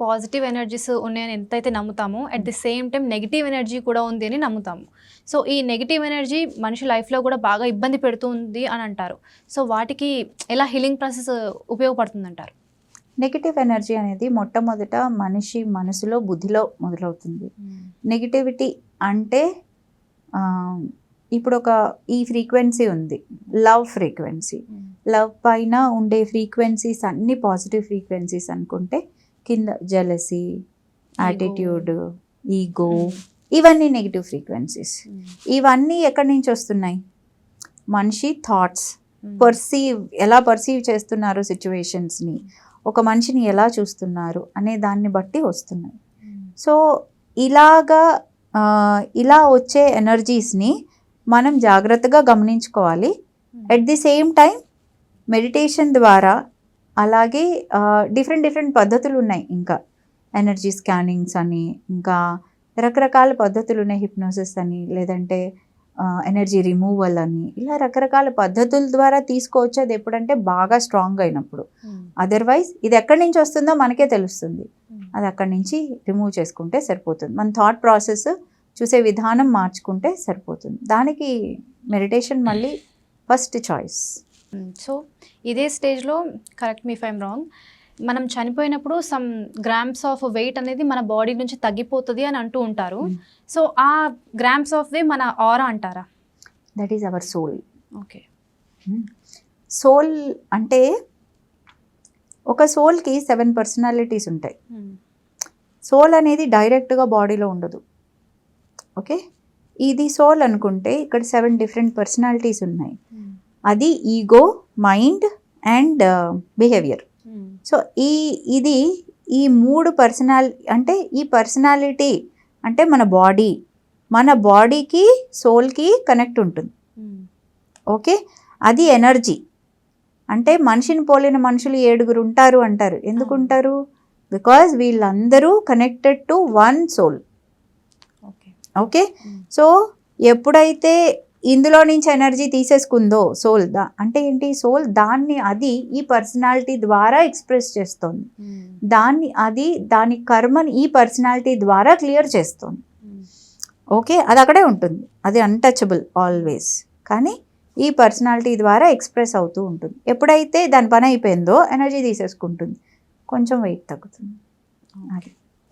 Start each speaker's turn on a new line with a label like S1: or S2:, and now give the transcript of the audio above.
S1: Positive energies ఉన్నాయని ఎంతైతే నమ్ముతామో at the same time negative energy కూడా ఉంది అని నమ్ముతాము. సో ఈ నెగిటివ్ ఎనర్జీ మనిషి లైఫ్లో కూడా బాగా ఇబ్బంది పెడుతుంది అని అంటారు. సో వాటికి ఎలా హీలింగ్ ప్రాసెస్ ఉపయోగపడుతుంది అంటారు
S2: నెగిటివ్ ఎనర్జీ అనేది మొట్టమొదట మనిషి మనసులో బుద్ధిలో మొదలవుతుంది. నెగిటివిటీ అంటే ఆ, ఇప్పుడు ఒక ఈ ఫ్రీక్వెన్సీ ఉంది. లవ్ ఫ్రీక్వెన్సీ లవ్ పైన ఉండే ఫ్రీక్వెన్సీస్ అన్ని పాజిటివ్ ఫ్రీక్వెన్సీస్ అనుకుంటే కింద జలసీ యాటిట్యూడ్ ఈగో ఇవన్నీ నెగిటివ్ ఫ్రీక్వెన్సీస్ ఇవన్నీ ఎక్కడి నుంచి వస్తున్నాయి? మనిషి థాట్స్ పర్సీవ్ ఎలా పర్సీవ్ చేస్తున్నారు సిచ్యువేషన్స్ని ఒక మనిషిని ఎలా చూస్తున్నారు? అనే దాన్ని బట్టి వస్తున్నాయి. సో ఇలాగా ఇలా వచ్చే ఎనర్జీస్ని మనం జాగ్రత్తగా గమనించుకోవాలి. At the same time meditation ద్వారా అలాగే డిఫరెంట్ డిఫరెంట్ పద్ధతులు ఉన్నాయి ఇంకా. ఎనర్జీ స్కానింగ్స్ అని ఇంకా రకరకాల పద్ధతులు ఉన్నాయి హిప్నోసిస్ అని లేదంటే ఎనర్జీ రిమూవల్ అని. ఇలా రకరకాల పద్ధతుల ద్వారా తీసుకోవచ్చు. అది ఎప్పుడంటే బాగా స్ట్రాంగ్ అయినప్పుడు. అదర్వైజ్ ఇది ఎక్కడి నుంచి వస్తుందో మనకే తెలుస్తుంది. అది అక్కడి నుంచి రిమూవ్ చేసుకుంటే సరిపోతుంది. మన థాట్ ప్రాసెస్ చూసే విధానం మార్చుకుంటే సరిపోతుంది. దానికి మెడిటేషన్ మళ్ళీ ఫస్ట్ చాయిస్.
S1: సో ఇదే స్టేజ్లో కరెక్ట్ మీ ఫైమ్ రాంగ్ మనం చనిపోయినప్పుడు సమ్ గ్రామ్స్ ఆఫ్ వెయిట్ అనేది మన బాడీ నుంచి తగ్గిపోతుంది అని అంటూ ఉంటారు. సో ఆ గ్రామ్స్ ఆఫ్ ది మన ఆరా అంటారా?
S2: That is our soul
S1: okay
S2: soul అంటే ఒక సోల్కి సెవెన్ పర్సనాలిటీస్ ఉంటాయి. సోల్ అనేది డైరెక్ట్గా బాడీలో ఉండదు. ఓకే ఇది సోల్ అనుకుంటే ఇక్కడ సెవెన్ డిఫరెంట్ పర్సనాలిటీస్ ఉన్నాయి. అది ego mind and behaviour so ఈ ఇది ఈ మూడు పర్సనాల్ అంటే ఈ పర్సనాలిటీ అంటే మన బాడీ మన బాడీకి సోల్కి కనెక్ట్ ఉంటుంది. ఓకే అది ఎనర్జీ అంటే మనిషిని పోలిన మనుషులు ఏడుగురు ఉంటారు అంటారు. ఎందుకు
S1: అవును.
S2: ఉంటారు? బికాజ్ వీళ్ళందరూ connected to one soul
S1: okay
S2: okay so ఎప్పుడైతే ఇందులో నుంచి ఎనర్జీ తీసేసుకుందో సోల్ దా. అంటే ఏంటి? సోల్ దాన్ని అది ఈ పర్సనాలిటీ ద్వారా ఎక్స్ప్రెస్ చేస్తుంది. దాన్ని అది దాని కర్మని ఈ పర్సనాలిటీ ద్వారా క్లియర్ చేస్తుంది. ఓకే అది అక్కడే ఉంటుంది. అది అన్టచబుల్ ఆల్వేస్ కానీ ఈ పర్సనాలిటీ ద్వారా ఎక్స్ప్రెస్ అవుతూ ఉంటుంది. ఎప్పుడైతే దాని పని అయిపోయిందో ఎనర్జీ తీసేసుకుంటుంది. కొంచెం వెయిట్ తగ్గుతుంది. అది.